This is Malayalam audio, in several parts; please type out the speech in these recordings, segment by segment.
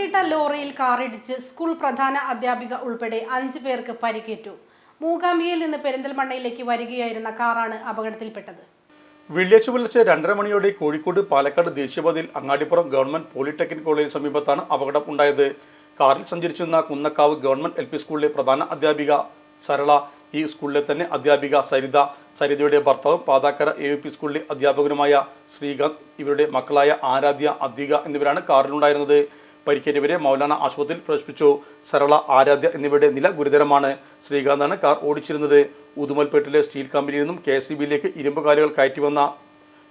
നിർത്തിയിട്ട ലോറിയിൽ കാറിടിച്ച് സ്കൂൾ പ്രധാന അധ്യാപിക ഉൾപ്പെടെ അഞ്ച് പേർക്ക് പരിക്കേറ്റു. മൂകാംബിയിൽ നിന്ന് പെരിന്തൽമണ്ണയിലേക്ക് വരികയായിരുന്ന കാറാണ് അപകടത്തിൽപ്പെട്ടത്. വെള്ളിയാഴ്ച പുലർച്ചെ രണ്ടര മണിയോടെ കോഴിക്കോട് പാലക്കാട് ദേശീയപാതയിൽ അങ്ങാടിപ്പുറം ഗവൺമെന്റ് പോളിടെക്നിക് കോളേജിന് സമീപത്താണ് അപകടം ഉണ്ടായത്. കാറിൽ സഞ്ചരിച്ചിരുന്ന കുന്നക്കാവ് ഗവൺമെന്റ് എൽ പി സ്കൂളിലെ പ്രധാന അധ്യാപിക സരള ഈ സ്കൂളിലെ തന്നെ അധ്യാപിക സരിത സരിതയുടെ ഭർത്താവും പാതാക്കര എ യു പി സ്കൂളിലെ അധ്യാപകനുമായ ശ്രീകാന്ത് ഇവരുടെ മക്കളായ ആരാധ്യ അദ്വിക എന്നിവരാണ് കാറിലുണ്ടായിരുന്നത്. പരിക്കേറ്റവരെ മൗലാന ആശുപത്രിയിൽ പ്രവേശിപ്പിച്ചു. സരള ആരാധ്യ എന്നിവരുടെ നില ഗുരുതരമാണ്. ശ്രീകാന്താണ് കാർ ഓടിച്ചിരുന്നത്. ഉദുമൽപേട്ടിലെ സ്റ്റീൽ കമ്പനിയിൽ നിന്നും കെ എസ് ബിയിലേക്ക് ഇരുമ്പ് കാലുകൾ കയറ്റി വന്ന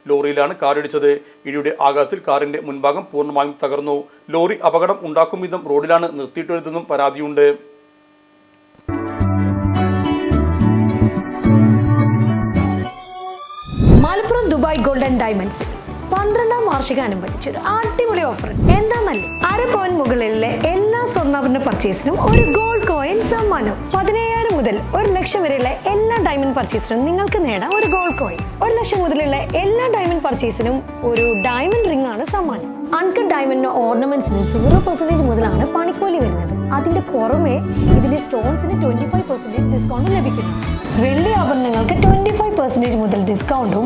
ലോറിയിലാണ് കാറിടിച്ചത് ഇടിയുടെ ആഘാതത്തിൽ കാറിന്റെ മുൻഭാഗം പൂർണമായും തകർന്നു. ലോറി അപകടം ഉണ്ടാക്കും വിധം റോഡിലാണ് നിർത്തിയിട്ടുള്ളതെന്നും പരാതിയുണ്ട്. മലപ്പുറം ദുബായ് ഗോൾഡൻ ഡയമണ്ട്സ് പന്ത്രണ്ടാം വാർഷികം അനുബന്ധിച്ച് ഒരു അടിപൊളി ഓഫർ. എന്താന്നല്ലേ അര പോയിന്റ് മുകളിലെ എല്ലാ സ്വർണാഭരണ പർച്ചേസിനും ഒരു ഗോൾഡ് കോയിൻ സമ്മാനം. പതിനേഴായിരം മുതൽ ഒരു ലക്ഷം വരെയുള്ള എല്ലാ ഡയമണ്ട് പർച്ചേസിനും നിങ്ങൾക്ക് നേടാം ഒരു ഗോൾഡ് കോയിൻ ഒരു ലക്ഷം മുതലുള്ള എല്ലാ ഡയമണ്ട് പർച്ചേസിനും ഒരു ഡയമണ്ട് റിംഗ് ആണ് സമ്മാനം. അൺകട്ട് ഡയമണ്ടിന്റെ ഓർണമെന്റ്സിന് സീറോ പെർസെന്റേജ് മുതലാണ് പണിക്കൂലി വരുന്നത്. അതിന്റെ പുറമെ ഇതിന്റെ സ്റ്റോൺസിന് ട്വന്റി ഫൈവ് പെർസെന്റേജ് ഡിസ്കൗണ്ട് ലഭിക്കുന്നു. വെള്ളി ആഭരണങ്ങൾക്ക് ട്വന്റി ഫൈവ് പെർസെന്റേജ് മുതൽ ഡിസ്കൗണ്ടും